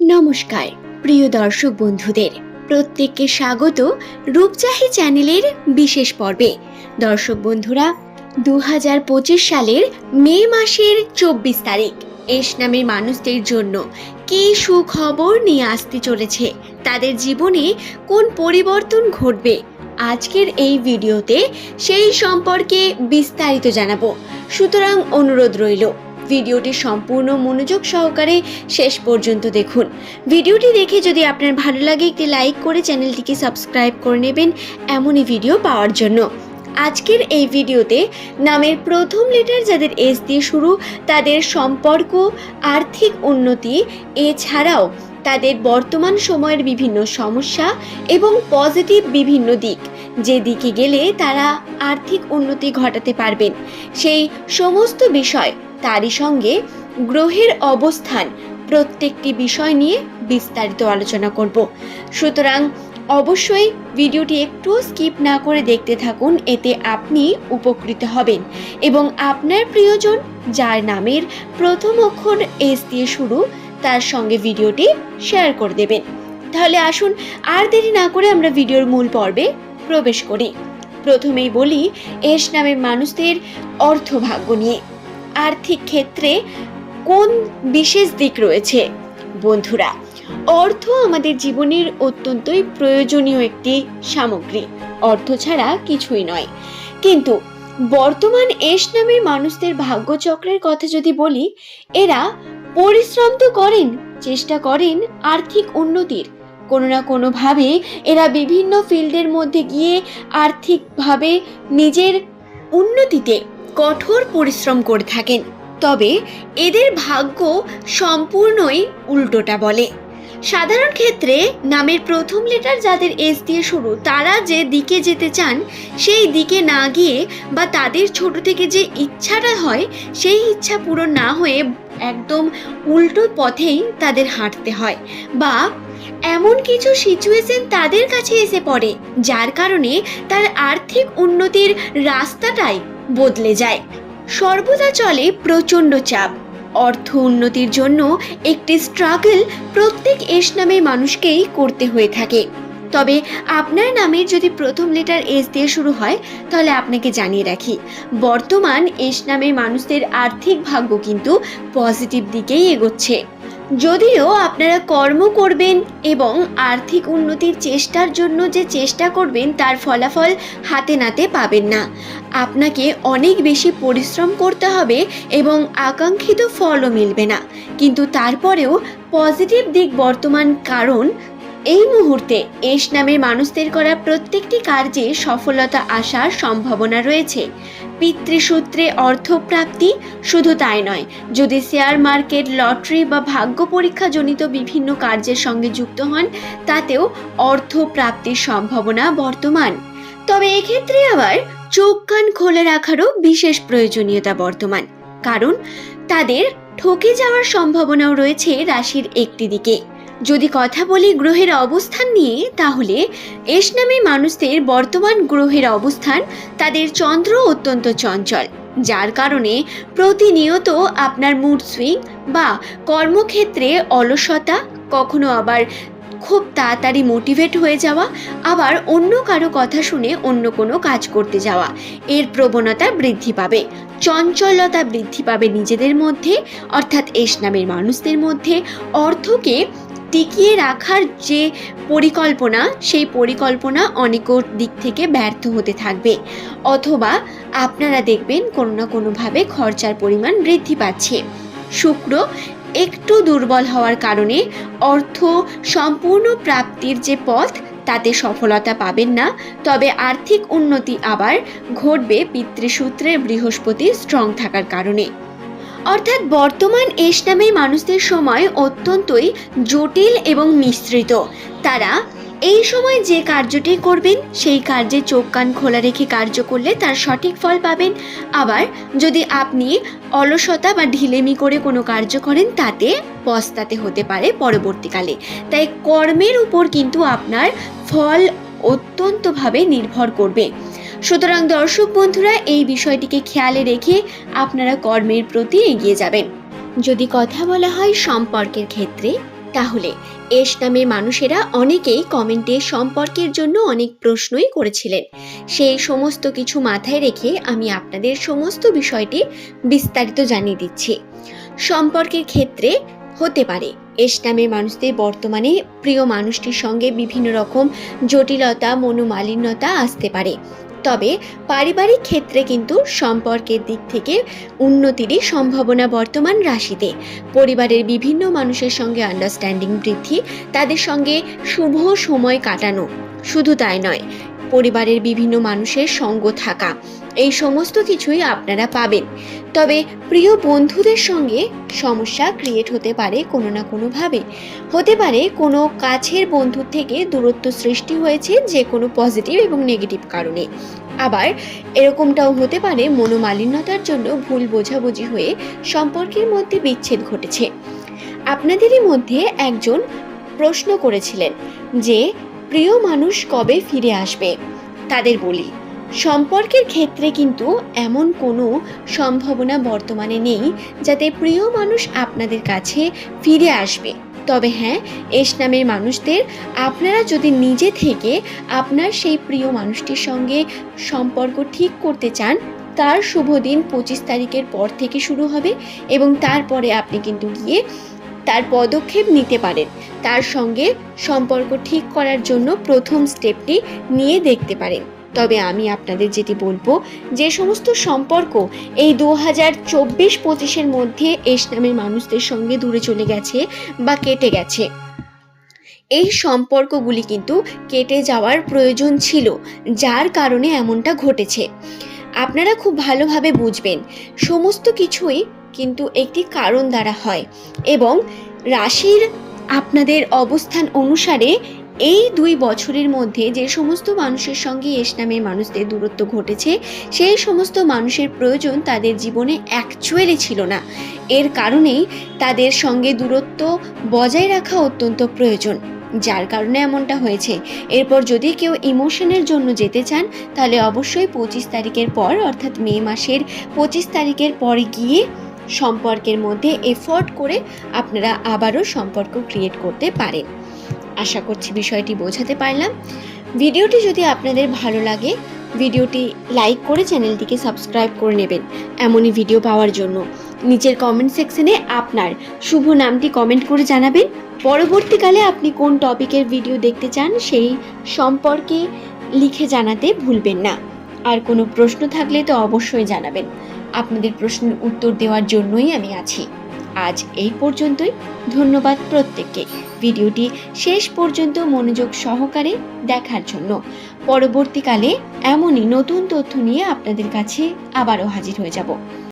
নমস্কার, প্রিয় দর্শক বন্ধুদের। প্রত্যেককে স্বাগত রূপচাহি চ্যানেলের বিশেষ পর্বে। দর্শক বন্ধুরা দু হাজার পঁচিশ সালের মে মাসের চব্বিশ তারিখ, এস নামের মানুষদের জন্য কী সুখবর নিয়ে আসতে চলেছে, তাদের জীবনে কোন পরিবর্তন ঘটবে, আজকের এই ভিডিওতে সেই সম্পর্কে বিস্তারিত জানাব। সুতরাং অনুরোধ রইল। ভিডিওটি সম্পূর্ণ মনোযোগ সহকারে শেষ পর্যন্ত দেখুন। ভিডিওটি দেখে যদি আপনার ভালো লাগে, একটি লাইক করে চ্যানেলটিকে সাবস্ক্রাইব করে নেবেন এমনই ভিডিও পাওয়ার জন্য। আজকের এই ভিডিওতে নামের প্রথম লেটার যাদের এস দিয়ে শুরু, তাদের সম্পর্ক, আর্থিক উন্নতি, এছাড়াও তাদের বর্তমান সময়ের বিভিন্ন সমস্যা এবং পজিটিভ বিভিন্ন দিক। যে দিকে গেলে তারা আর্থিক উন্নতি ঘটাতে পারবেন। সেই সমস্ত বিষয় তারই সঙ্গে গ্রহের অবস্থান প্রত্যেকটি বিষয় নিয়ে বিস্তারিত আলোচনা করব। সুতরাং অবশ্যই ভিডিওটি একটু স্কিপ না করে দেখতে থাকুন, এতে আপনি উপকৃত হবেন এবং আপনার প্রিয়জন যার নামের প্রথম অক্ষর এস দিয়ে শুরু, তার সঙ্গে ভিডিওটি শেয়ার করে দেবেন। তাহলে আসুন, আর দেরি না করে আমরা ভিডিওর মূল পর্বে প্রবেশ করি। প্রথমেই বলি, এস নামের মানুষদের অর্থভাগ্য নিয়ে। আর্থিক ক্ষেত্রে কোন বিশেষ দিক রয়েছে? বন্ধুরা, অর্থ আমাদের জীবনের অত্যন্তই প্রয়োজনীয় একটি সামগ্রী। অর্থ ছাড়া কিছুই নয়। কিন্তু বর্তমান এস নামের মানুষদের ভাগ্যচক্রের কথা যদি বলি, এরা পরিশ্রম তো করেন, চেষ্টা করেন আর্থিক উন্নতির। কোনো না কোনোভাবে এরা বিভিন্ন ফিল্ডের মধ্যে গিয়ে আর্থিকভাবে নিজের উন্নতিতে কঠোর পরিশ্রম করে থাকেন। তবে এদের ভাগ্য সম্পূর্ণই উল্টোটা বলে। সাধারণ ক্ষেত্রে নামের প্রথম লেটার যাদের এস দিয়ে শুরু, তারা যে দিকে যেতে চান, সেই দিকে না গিয়ে বা তাদের ছোট থেকে যে ইচ্ছাটা হয়, সেই ইচ্ছা পূরণ না হয়ে একদম উল্টো পথেই তাদের হাঁটতে হয় বা এমন কিছু সিচুয়েশন তাদের কাছে এসে পড়ে, যার কারণে তার আর্থিক উন্নতির রাস্তাটাই বদলে যায়। সর্বদা চলে প্রচণ্ড চাপ। অর্থ উন্নতির জন্য একটি স্ট্রাগল প্রত্যেক এস নামের মানুষকেই করতে হয়ে থাকে। তবে আপনার নামের যদি প্রথম লেটার এস দিয়ে শুরু হয়, তাহলে আপনাকে জানিয়ে রাখি, বর্তমান এস নামের মানুষদের আর্থিক ভাগ্য কিন্তু পজিটিভ দিকেই এগোচ্ছে। যদিও আপনারা কর্ম করবেন এবং আর্থিক উন্নতির চেষ্টার জন্য যে চেষ্টা করবেন, তার ফলাফল হাতে নাতে পাবেন না। আপনাকে অনেক বেশি পরিশ্রম করতে হবে এবং আকাঙ্ক্ষিত ফলও মিলবে না। কিন্তু তারপরেও পজিটিভ দিক বর্তমান কারণ এই মুহূর্তে এস নামের মানুষদের করা প্রত্যেকটি কার্যে সফলতা আসার সম্ভাবনা রয়েছে। পিতৃসূত্রে অর্থপ্রাপ্তি শুধু তাই নয়, যদি শেয়ার মার্কেট, লটারি বা ভাগ্য পরীক্ষাজনিত বিভিন্ন কার্যের সঙ্গে যুক্ত হন, তাতেও অর্থ প্রাপ্তির সম্ভাবনা বর্তমান। তবে এক্ষেত্রে আবার চোখ কান খোলা রাখারও বিশেষ প্রয়োজনীয়তা বর্তমান, কারণ তাদের ঠকে যাওয়ার সম্ভাবনাও রয়েছে রাশির একটি দিকে। যদি কথা বলি গ্রহের অবস্থান নিয়ে, তাহলে এস নামে মানুষদের বর্তমান গ্রহের অবস্থান তাদের চন্দ্র অত্যন্ত চঞ্চল, যার কারণে প্রতিনিয়ত আপনার মুড সুইং বা কর্মক্ষেত্রে অলসতা, কখনো আবার খুব তাড়াতাড়ি মোটিভেট হয়ে যাওয়া, আবার অন্য কারও কথা শুনে অন্য কোনো কাজ করতে যাওয়া, এর প্রবণতা বৃদ্ধি পাবে। চঞ্চলতা বৃদ্ধি পাবে নিজেদের মধ্যে, অর্থাৎ এস নামের মানুষদের মধ্যে। অর্থকে টিকিয়ে রাখার যে পরিকল্পনা, সেই পরিকল্পনা অনেক দিক থেকে ব্যর্থ হতে থাকবে। অথবা আপনারা দেখবেন কোনো না কোনোভাবে খরচার পরিমাণ বৃদ্ধি পাচ্ছে। শুক্র একটু দুর্বল হওয়ার কারণে অর্থ সম্পূর্ণ প্রাপ্তির যে পথ, তাতে সফলতা পাবেন না। তবে আর্থিক উন্নতি আবার ঘটবে পিতৃসূত্রে বৃহস্পতি স্ট্রং থাকার কারণে। অর্থাৎ বর্তমান এস মানুষদের সময় অত্যন্তই জটিল এবং মিশ্রিত। তারা এই সময় যে কার্যটি করবেন, সেই কার্যে চোখ কান খোলা রেখে কার্য করলে তার সঠিক ফল পাবেন। আবার যদি আপনি অলসতা বা ঢিলেমি করে কোনো কার্য করেন, তাতে পস্তাতে হতে পারে পরবর্তীকালে। তাই কর্মের উপর কিন্তু আপনার ফল অত্যন্তভাবে নির্ভর করবে। সুতরাং দর্শক বন্ধুরা, এই বিষয়টিকে খেয়ালে রেখে আপনারা কর্মের প্রতি এগিয়ে যাবেন। যদি কথা বলা হয় সম্পর্কের ক্ষেত্রে, তাহলে এস নামের মানুষেরা অনেকেই কমেন্টে সম্পর্কের জন্য অনেক প্রশ্নই করেছিলেন। সেই সমস্ত কিছু মাথায় রেখে আমি আপনাদের সমস্ত বিষয়টি বিস্তারিত জানিয়ে দিচ্ছি। সম্পর্কের ক্ষেত্রে হতে পারে, এস নামের মানুষদের বর্তমানে প্রিয় মানুষটির সঙ্গে বিভিন্ন রকম জটিলতা, মনোমালিন্যতা আসতে পারে। তবে পারিবারিক ক্ষেত্রে কিন্তু সম্পর্কের দিক থেকে উন্নতিরই সম্ভাবনা বর্তমান রাশিতে। পরিবারের বিভিন্ন মানুষের সঙ্গে আন্ডারস্ট্যান্ডিং বৃদ্ধি, তাদের সঙ্গে শুভ সময় কাটানো। শুধু তাই নয় পরিবারের বিভিন্ন মানুষের সঙ্গ থাকা। এই সমস্ত কিছুই আপনারা পাবেন। তবে প্রিয় বন্ধুদের সঙ্গে সমস্যা ক্রিয়েট হতে পারে কোনো না কোনোভাবে। হতে পারে কোনো কাছের বন্ধুর থেকে দূরত্ব সৃষ্টি হয়েছে যে কোনো পজিটিভ এবং নেগেটিভ কারণে। আবার এরকমটাও হতে পারে মনোমালিন্যতার জন্য ভুল বোঝাবুঝি হয়ে সম্পর্কের মধ্যে বিচ্ছেদ ঘটেছে। আপনাদেরই মধ্যে একজন প্রশ্ন করেছিলেন যে প্রিয় মানুষ কবে ফিরে আসবে? তাদের বলি, সম্পর্কের ক্ষেত্রে কিন্তু এমন কোনো সম্ভাবনা বর্তমানে নেই যাতে প্রিয় মানুষ আপনাদের কাছে ফিরে আসবে। তবে হ্যাঁ এস নামের মানুষদের আপনারা যদি নিজে থেকে আপনার সেই প্রিয় মানুষটির সঙ্গে সম্পর্ক ঠিক করতে চান, তার শুভ দিন পঁচিশ তারিখের পর থেকে শুরু হবে এবং তারপরে আপনি কিন্তু গিয়ে তার পদক্ষেপ নিতে পারেন। তার সঙ্গে সম্পর্ক ঠিক করার জন্য প্রথম স্টেপটি নিয়ে দেখতে পারেন। তবে আমি আপনাদের যেটি বলব, যে সমস্ত সম্পর্ক এই দু হাজার চব্বিশ পঁচিশের মধ্যে এস নামের মানুষদের সঙ্গে দূরে চলে গেছে বা কেটে গেছে। এই সম্পর্কগুলি কিন্তু কেটে যাওয়ার প্রয়োজন ছিল, যার কারণে এমনটা ঘটেছে। আপনারা খুব ভালোভাবে বুঝবেন, সমস্ত কিছুই কিন্তু একটি কারণ দ্বারা হয় এবং রাশির আপনাদের অবস্থান অনুসারে এই দুই বছরের মধ্যে যে সমস্ত মানুষের সঙ্গে এস নামের মানুষদের দূরত্ব ঘটেছে, সেই সমস্ত মানুষের প্রয়োজন তাদের জীবনে অ্যাকচুয়ালি ছিল না। এর কারণেই তাদের সঙ্গে দূরত্ব বজায় রাখা অত্যন্ত প্রয়োজন। যার কারণে এমনটা হয়েছে। এরপর যদি কেউ ইমোশনের জন্য যেতে চান, তাহলে অবশ্যই পঁচিশ তারিখের পর, অর্থাৎ মে মাসের পঁচিশ তারিখের পরে গিয়ে সম্পর্কের মধ্যে এফোর্ট করে আপনারা আবারও সম্পর্ক ক্রিয়েট করতে পারেন। আশা করছি বিষয়টি বোঝাতে পারলাম। ভিডিওটি যদি আপনাদের ভালো লাগে, ভিডিওটি লাইক করে চ্যানেলটিকে সাবস্ক্রাইব করে নেবেন। এমনই ভিডিও পাওয়ার জন্য। নিচের কমেন্ট সেকশনে আপনার শুভ নামটি কমেন্ট করে জানাবেন। পরবর্তীকালে আপনি কোন টপিকের ভিডিও দেখতে চান, সেই সম্পর্কে লিখে জানাতে ভুলবেন না। আর কোনো প্রশ্ন থাকলে তো অবশ্যই জানাবেন। আপনাদের প্রশ্নের উত্তর দেওয়ার জন্যই আমি আছি। আজ এই পর্যন্তই। ধন্যবাদ প্রত্যেককে। ভিডিওটি শেষ পর্যন্ত মনোযোগ সহকারে দেখার জন্য। পরবর্তীকালে এমনই নতুন তথ্য নিয়ে আপনাদের কাছে আবারও হাজির হয়ে যাব।